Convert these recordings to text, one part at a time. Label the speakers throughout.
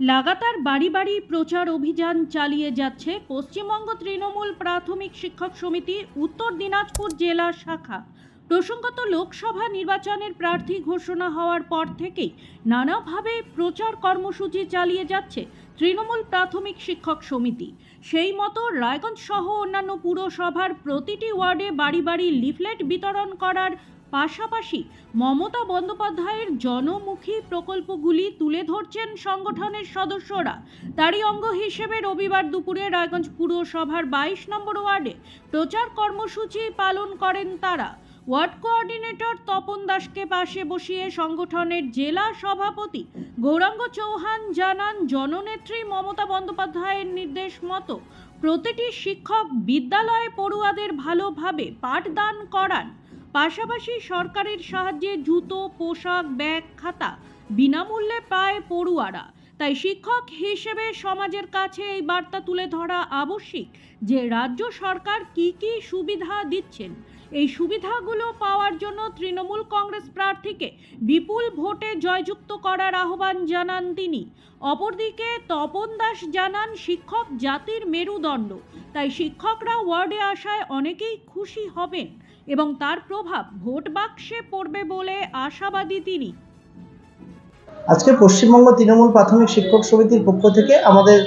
Speaker 1: লাগাতার বাড়ি বাড়ি প্রচার অভিযান চালিয়ে যাচ্ছে পশ্চিমবঙ্গ তৃণমূল প্রাথমিক শিক্ষক সমিতি, উত্তর দিনাজপুর জেলা শাখা। প্রসঙ্গত লোকসভা নির্বাচনের প্রার্থী ঘোষণা হওয়ার পর থেকেই নানাভাবে প্রচার কর্মসূচি চালিয়ে যাচ্ছে তৃণমূল প্রাথমিক শিক্ষক সমিতি। সেই মতো রায়গঞ্জ সহ অন্যান্য পুরসভার প্রতিটি ওয়ার্ডে বাড়ি বাড়ি লিফলেট বিতরণ করার পাশাপাশি মমতা বন্দ্যোপাধ্যায়ের জনমুখী প্রকল্পগুলি তুলে ধরছেন সংগঠনের সদস্যরা। তারই অঙ্গ হিসেবে রবিবার দুপুরে রায়গঞ্জ পুরসভার বাইশ নম্বর ওয়ার্ডে প্রচার কর্মসূচি পালন করেন তারা। ওয়ার্ড কোঅর্ডিনেটর তপন দাসকে পাশে বসিয়ে সংগঠনের জেলা সভাপতি গৌরাঙ্গ চৌহান জানান, জননেত্রী মমতা বন্দ্যোপাধ্যায়ের নির্দেশ মতো প্রতিটি শিক্ষক বিদ্যালয়ে পড়ুয়াদের ভালোভাবে পাঠদান করান। পাশাপাশি সরকারের সাহায্যে জুতো পোশাক ব্যাগ খাতা বিনামূল্যে পায় পড়ুয়ারা। তাই শিক্ষক হিসেবে সমাজের কাছে এই বার্তা তুলে ধরা আবশ্যিক যে রাজ্য সরকার কি কি সুবিধা দিচ্ছেন। এই সুবিধাগুলো পাওয়ার জন্য তৃণমূল কংগ্রেস প্রার্থীকে বিপুল ভোটে জয়যুক্ত করার আহ্বান জানান তিনি। অপরদিকে তপন দাস জানান, শিক্ষক জাতির মেরুদণ্ড, তাই শিক্ষকরা ওয়ার্ডে আসায় অনেকেই খুশি হবেন এবং তার প্রভাব ভোট বাক্সে পড়বে বলে আশাবাদী তিনি।
Speaker 2: আজকে পশ্চিমবঙ্গ তৃণমূল প্রাথমিক শিক্ষক সমিতির পক্ষ থেকে আমাদের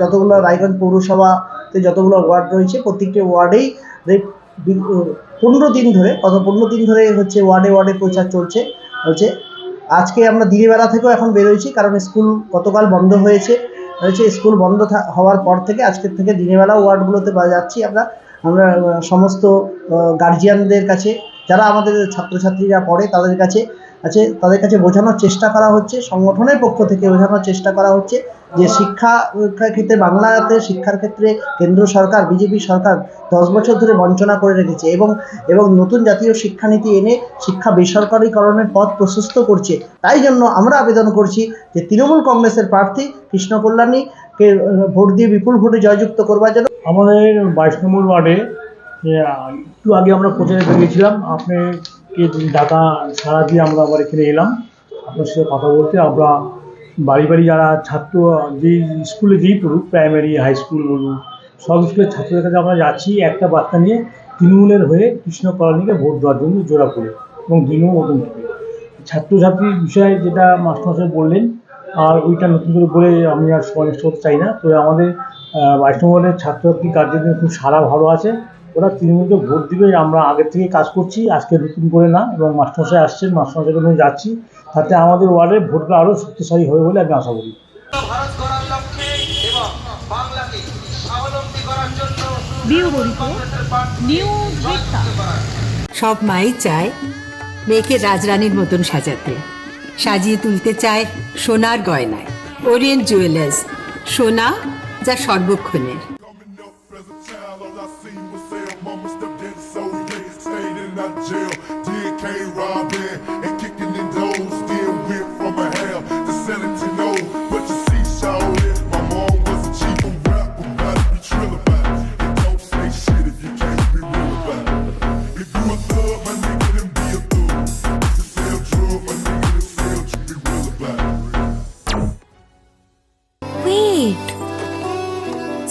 Speaker 2: যতগুলো রায়গঞ্জ পৌরসভাতে যতগুলো ওয়ার্ড রয়েছে, প্রত্যেকটি ওয়ার্ডেই পনেরো দিন ধরে গত পনেরো দিন ধরে হচ্ছে ওয়ার্ডে ওয়ার্ডে প্রচার চলছে, হচ্ছে আজকে আমরা দিনের বেলা থেকেও এখন বেরোয়েছি কারণ স্কুল গতকাল বন্ধ হয়েছে হয়েছে স্কুল বন্ধ হওয়ার পর থেকে আজকের থেকে দিনের বেলা ওয়ার্ডগুলোতে যাচ্ছি আমরা আমরা সমস্ত গার্জিয়ানদের কাছে, যারা আমাদের ছাত্রছাত্রীরা পড়ে তাদের কাছে আছে, তাদের কাছে বোঝানোর চেষ্টা করা হচ্ছে, সংগঠনের পক্ষ থেকে বোঝানোর চেষ্টা করা হচ্ছে যে শিক্ষা ক্ষেত্রে বাংলাতে শিক্ষার ক্ষেত্রে কেন্দ্র সরকার, বিজেপি সরকার দশ বছর ধরে বঞ্চনা করে রেখেছে এবং এবং নতুন জাতীয় শিক্ষানীতি এনে শিক্ষা বেসরকারীকরণের পথ প্রশস্ত করছে। তাই জন্য আমরা আবেদন করছি যে তৃণমূল কংগ্রেসের প্রার্থী কৃষ্ণ কল্যাণীকে ভোট দিয়ে বিপুল ভোটে জয়যুক্ত করবার জন্য
Speaker 3: আমাদের বাইশ নম্বর ওয়ার্ডে একটু আগে আমরা প্রচারে বেরিয়েছিলাম আপনাকে ডাকা সারা দিয়ে আমরা আবার এখানে এলাম, আপনার সাথে কথা বলতে আমরা বাড়ি বাড়ি যারা ছাত্র যেই স্কুলে যেই পড়ুক প্রাইমারি হাই স্কুল বলুন, সব স্কুলের ছাত্রদের কাছে আমরা যাচ্ছি একটা বার্তা নিয়ে তৃণমূলের হয়ে কৃষ্ণ কলোনিকে ভোট দেওয়ার জন্য জোড়া করে এবং দিনও থেকে। ছাত্রছাত্রীর বিষয়ে যেটা মাস্টারমশাই বললেন, আর ওইটা নতুন করে বলে আমি আর সমানিষ্ট হতে চাই না। তো আমাদের বৈষ্ণবের ছাত্রছাত্রী কার্যক্রমে খুব সারা ভালো আছে। ওরা তৃণমূলকে ভোট দিবে আমরা আগের থেকে কাজ করছি আজকে নতুন করে না এবং মাস্টারমশাই আসছেন মাস্টারমশাইকে নিয়ে যাচ্ছি তাতে আমাদের ওয়ার্ডের ভোটটা আরও শক্তিশালী হবে বলে আমি আশা করি।
Speaker 4: সব মাই চায় মেয়েকে রাজরানীর মতন সাজাতে। সাজিয়ে তুলতে চায় সোনার গয়নায়। ওরিয়েন্ট জুয়েলার্স সোনা যা সর্বক্ষণের।
Speaker 5: As a child, all I seen was sell. Mama stepped in, so late, stayed in that jail. Did K robbing